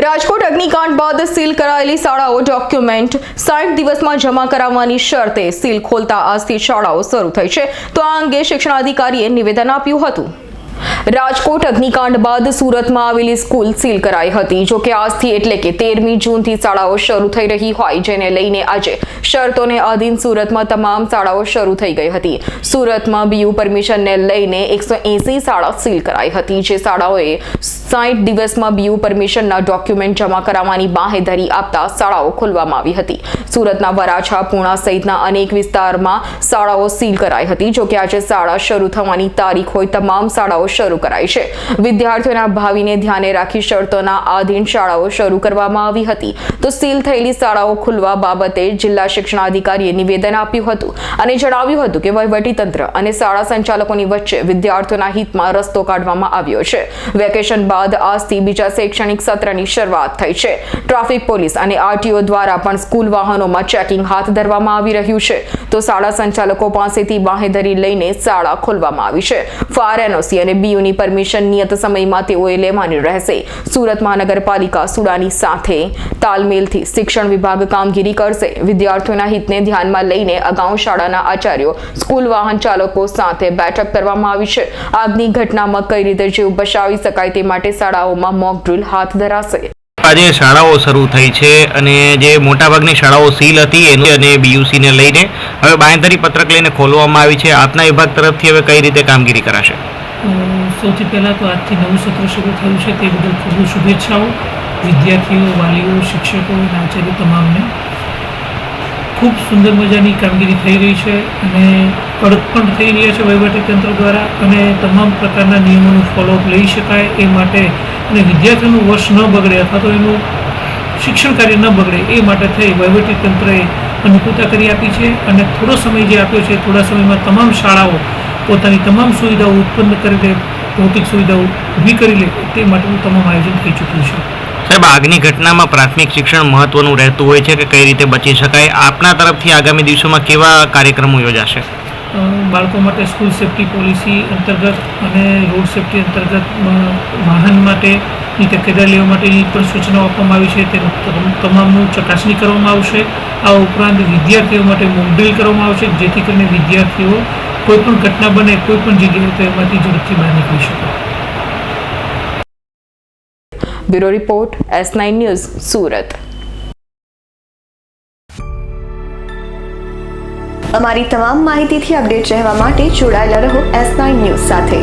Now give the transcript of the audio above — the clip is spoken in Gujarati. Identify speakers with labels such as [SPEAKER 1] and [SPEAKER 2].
[SPEAKER 1] રાજકોટ અગ્નિકાંડ બાદ સીલ કરાયેલી શાળાઓ ડોક્યુમેન્ટ સાઠ દિવસમાં જમા કરાવવાની શરતે સીલ ખોલતા આજથી શાળાઓ શરૂ થઈ છે. તો આ અંગે શિક્ષણાધિકારીએ નિવેદન આપ્યું હતું. રાજકોટ અગ્નિકાંડ બાદ સુરતમાં આવેલી સ્કૂલ સીલ કરાઈ હતી. જો કે આજથી એટલે કે તેરમી જૂનથી શાળાઓ શરૂ થઈ રહી હોય, જેને લઈને આજે શરતોને આધીન સુરતમાં તમામ શાળાઓ શરૂ થઈ ગઈ હતી. સુરતમાં બીયુ પરમિશનને લઈને એકસો એસી શાળા સીલ કરાઈ હતી, જે શાળાઓએ સાઠ દિવસમાં બીયુ પરમિશનના ડોક્યુમેન્ટ જમા કરાવવાની બાહેધરી આપતા શાળાઓ ખોલવામાં આવી હતી. સુરતના વરાછા, પૂણા સહિતના અનેક વિસ્તારમાં શાળાઓ સીલ કરાઈ હતી. જોકે આજે શાળા શરૂ થવાની તારીખ હોય, તમામ શાળાઓ શરૂ કરાઈ છે. વિદ્યાર્થીઓના ભાવિને ધ્યાને રાખી શરતોના આધીન શાળાઓ શરૂ કરવામાં આવી હતી. તો સીલ થયેલી શાળાઓ ખુલવા બાબતે જિલ્લા શિક્ષણાધિકારીએ નિવેદન આપ્યું હતું અને જણાવ્યું હતું કે વહીવટીતંત્ર અને શાળા સંચાલકોની વચ્ચે વિદ્યાર્થીઓના હિતમાં રસ્તો કાઢવામાં આવ્યો છે. વેકેશન બાદ આજથી બીજા શૈક્ષણિક સત્રની શરૂઆત થઈ છે. ટ્રાફિક પોલીસ અને આરટીઓ દ્વારા પણ સ્કૂલ વાહનોમાં ચેકિંગ હાથ ધરવામાં આવી રહ્યું છે. તો શાળા સંચાલકો પાસેથી બાહેધરી લઈને શાળા ખોલવામાં આવી છે. ફાયર એનઓસી અને બીયુની પરમિશન નિયત સમયમાં તેઓએ લેવાની રહેશે. સુરત મહાનગરપાલિકા સુડાની સાથે તાલમેલથી શિક્ષણ વિભાગ કામગીરી કરશે. વિદ્યાર્થીઓના હિતને ધ્યાનમાં લઈને અગાઉ શાળાના આચાર્યો સ્કૂલ વાહન ચાલકો સાથે બેઠક કરવામાં આવી છે. આગની ઘટનામાં કઈ રીતે જીવ બચાવી શકાય તે માટે શાળાઓમાં મોક ડ્રિલ હાથ ધરાશે.
[SPEAKER 2] આજે શાળાઓ શરૂ થઈ છે અને જે મોટાભાગની શાળાઓ સીલ હતી એનું અને બીયુસીને લઈને હવે બાંયધરી પત્રક લઈને ખોલવામાં આવી છે. આપના વિભાગ તરફથી હવે કઈ રીતે કામગીરી કરાશે?
[SPEAKER 3] સૌથી પહેલાં તો આજથી નવું સત્ર શરૂ થયું છે તે બદલ ખૂબ શુભેચ્છાઓ, વિદ્યાર્થીઓ, વાલીઓ, શિક્ષકો આચાર્યો તમામને. ખૂબ સુંદર મજાની કામગીરી થઈ રહી છે અને કડક પણ થઈ રહ્યા છે વહીવટીતંત્ર દ્વારા અને તમામ પ્રકારના નિયમોનું ફોલોઅપ લઈ શકાય એ માટે અને વિદ્યાર્થીઓનું વર્ષ ન બગડે અથવા તો એનું શિક્ષણ કાર્ય ન બગડે એ માટે થઈ વહીવટીતંત્રએ અનુકૂળતા કરી આપી છે અને થોડો સમય જે આપ્યો છે થોડા સમયમાં તમામ શાળાઓ પોતાની તમામ સુવિધાઓ ઉત્પન્ન કરી લે ભૌતિક સુવિધાઓ ઊભી કરી લે તે માટેનું તમામ આયોજન થઈ ચૂક્યું છે.
[SPEAKER 2] સાહેબ આગની ઘટનામાં પ્રાથમિક શિક્ષણ મહત્વનું રહેતું હોય છે કે કઈ રીતે બચી શકાય? આપના તરફથી આગામી દિવસોમાં કેવા કાર્યક્રમો યોજાશે?
[SPEAKER 3] બાળકો માટે સ્કૂલ સેફ્ટી પોલિસી અંતર્ગત અને રોડ સેફ્ટી અંતર્ગત વાહન માટેની તકેદારી લેવા માટેની પણ સૂચનાઓ આપવામાં આવી છે. તેનું તમામ- તમામનું ચકાસણી કરવામાં આવશે. આ ઉપરાંત વિદ્યાર્થીઓ માટે મોકડ્રીલ કરવામાં આવશે. જેથી કરીને વિદ્યાર્થીઓ કોઈ પણ ઘટના બને કોઈ પણ જગ્યાએ તો એમાંથી ઝડપથી બહાર નીકળી શકો.
[SPEAKER 1] Bureau report S nine news Surat.
[SPEAKER 4] અમારી તમામ માહિતીથી અપડેટ રહેવા માટે જોડાયેલા રહો એસ નાઇન ન્યૂઝ સાથે.